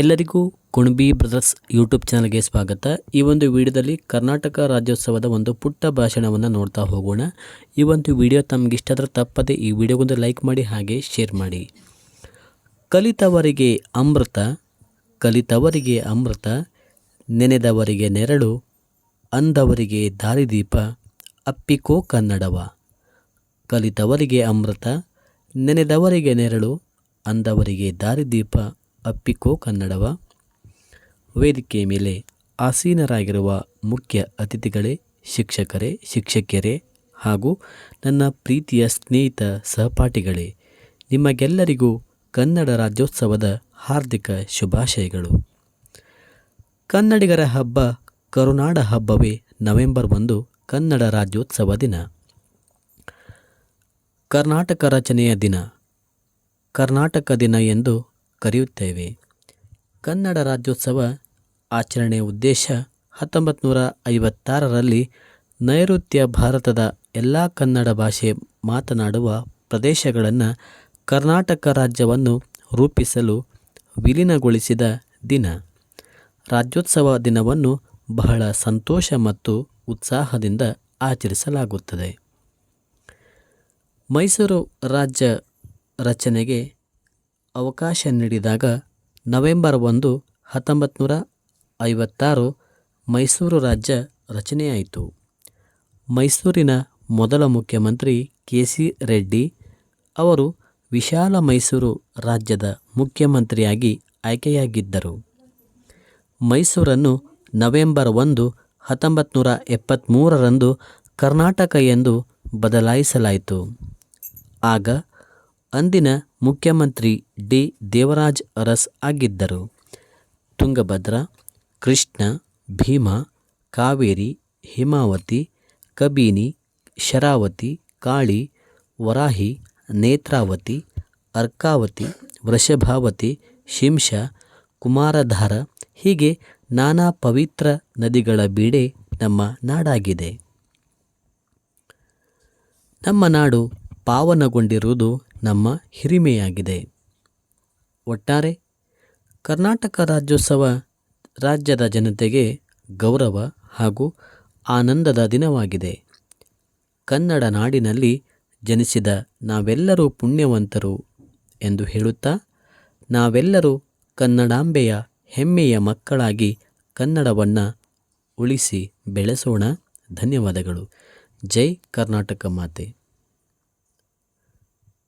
ಎಲ್ಲರಿಗೂ Kunbi brothers YouTube ಚಾನಲ್ಗೆ ಸ್ವಾಗತ. ಈ ಒಂದು ವಿಡಿಯೋದಲ್ಲಿ ಕರ್ನಾಟಕ ರಾಜ್ಯೋತ್ಸವದ ಒಂದು ಪುಟ್ಟ ಭಾಷಣವನ್ನು ನೋಡ್ತಾ ಹೋಗೋಣ. ಈ ಒಂದು ವಿಡಿಯೋ ತಮಗೆ ಇಷ್ಟ ಆದರೆ ತಪ್ಪದೆ ಈ ವಿಡಿಯೋಗೊಂದು ಲೈಕ್ ಮಾಡಿ, ಹಾಗೆ ಶೇರ್ ಮಾಡಿ. ಕಲಿತವರಿಗೆ ಅಮೃತ ಕಲಿತವರಿಗೆ ಅಮೃತ, ನೆನೆದವರಿಗೆ ನೆರಳು, ಅಂದವರಿಗೆ ದಾರಿದೀಪ, ಅಪ್ಪಿಕೋ ಕನ್ನಡವ. ಕಲಿತವರಿಗೆ ಅಮೃತ, ನೆನೆದವರಿಗೆ ನೆರಳು, ಅಂದವರಿಗೆ ದಾರಿದೀಪ ಅಪ್ಪಿಕೋ ಕನ್ನಡವ. ವೇದಿಕೆಯ ಮೇಲೆ ಆಸೀನರಾಗಿರುವ ಮುಖ್ಯ ಅತಿಥಿಗಳೇ, ಶಿಕ್ಷಕರೇ, ಶಿಕ್ಷಕಿಯರೇ ಹಾಗೂ ನನ್ನ ಪ್ರೀತಿಯ ಸ್ನೇಹಿತ ಸಹಪಾಠಿಗಳೇ, ನಿಮಗೆಲ್ಲರಿಗೂ ಕನ್ನಡ ರಾಜ್ಯೋತ್ಸವದ ಹಾರ್ದಿಕ ಶುಭಾಶಯಗಳು. ಕನ್ನಡಿಗರ ಹಬ್ಬ ಕರುನಾಡ ಹಬ್ಬವೇ ನವೆಂಬರ್ ಒಂದು, ಕನ್ನಡ ರಾಜ್ಯೋತ್ಸವ ದಿನ. ಕರ್ನಾಟಕ ರಚನೆಯ ದಿನ. ಕರ್ನಾಟಕ ದಿನ ಎಂದು ಕರೆಯುತ್ತೇವೆ. ಕನ್ನಡ ರಾಜ್ಯೋತ್ಸವ ಆಚರಣೆಯ ಉದ್ದೇಶ ಹತ್ತೊಂಬತ್ತು ನೂರ ಐವತ್ತಾರರಲ್ಲಿ ನೈಋತ್ಯ ಭಾರತದ ಎಲ್ಲ ಕನ್ನಡ ಭಾಷೆ ಮಾತನಾಡುವ ಪ್ರದೇಶಗಳನ್ನು ಕರ್ನಾಟಕ ರಾಜ್ಯವನ್ನು ರೂಪಿಸಲು ವಿಲೀನಗೊಳಿಸಿದ ದಿನ. ರಾಜ್ಯೋತ್ಸವ ದಿನವನ್ನು ಬಹಳ ಸಂತೋಷ ಮತ್ತು ಉತ್ಸಾಹದಿಂದ ಆಚರಿಸಲಾಗುತ್ತದೆ. ಮೈಸೂರು ರಾಜ್ಯ ರಚನೆಗೆ ಅವಕಾಶ ನೀಡಿದಾಗ ನವೆಂಬರ್ ಒಂದು ಹತ್ತೊಂಬತ್ತು ನೂರ ಐವತ್ತಾರು ಮೈಸೂರು ರಾಜ್ಯ ರಚನೆಯಾಯಿತು. ಮೈಸೂರಿನ ಮೊದಲ ಮುಖ್ಯಮಂತ್ರಿ ಕೆ ಸಿ ರೆಡ್ಡಿ ಅವರು ವಿಶಾಲ ಮೈಸೂರು ರಾಜ್ಯದ ಮುಖ್ಯಮಂತ್ರಿಯಾಗಿ ಆಯ್ಕೆಯಾಗಿದ್ದರು. ಮೈಸೂರನ್ನು ನವೆಂಬರ್ ಒಂದು ಹತ್ತೊಂಬತ್ತು ನೂರ ಎಪ್ಪತ್ತ್ಮೂರರಂದು ಕರ್ನಾಟಕ ಎಂದು ಬದಲಾಯಿಸಲಾಯಿತು. ಆಗ ಅಂದಿನ ಮುಖ್ಯಮಂತ್ರಿ ಡಿ. ದೇವರಾಜ್ ಅರಸ್ ಆಗಿದ್ದರು. ತುಂಗಭದ್ರಾ, ಕೃಷ್ಣ, ಭೀಮಾ, ಕಾವೇರಿ, ಹಿಮಾವತಿ, ಕಬಿನಿ, ಶರಾವತಿ, ಕಾಳಿ, ವರಾಹಿ, ನೇತ್ರಾವತಿ, ಅರ್ಕಾವತಿ, ವೃಷಭಾವತಿ ಶಿಂಷ ಕುಮಾರಧಾರ ಹೀಗೆ ನಾನಾ ಪವಿತ್ರ ನದಿಗಳ ಬೀಡೆ ನಮ್ಮ ನಾಡಾಗಿದೆ. ನಮ್ಮ ನಾಡು ಪಾವನಗೊಂಡಿರುವುದು ನಮ್ಮ ಹಿರಿಮೆಯಾಗಿದೆ. ಒಟ್ಟಾರೆ, ಕರ್ನಾಟಕ ರಾಜ್ಯೋತ್ಸವ ರಾಜ್ಯದ ಜನತೆಗೆ ಗೌರವ ಹಾಗೂ ಆನಂದದ ದಿನವಾಗಿದೆ. ಕನ್ನಡ ನಾಡಿನಲ್ಲಿ ಜನಿಸಿದ ನಾವೆಲ್ಲರೂ ಪುಣ್ಯವಂತರು ಎಂದು ಹೇಳುತ್ತಾ, ನಾವೆಲ್ಲರೂ ಕನ್ನಡಾಂಬೆಯ ಹೆಮ್ಮೆಯ ಮಕ್ಕಳಾಗಿ ಕನ್ನಡವನ್ನು ಉಳಿಸಿ ಬೆಳೆಸೋಣ. ಧನ್ಯವಾದಗಳು. ಜೈ ಕರ್ನಾಟಕ ಮಾತೆ.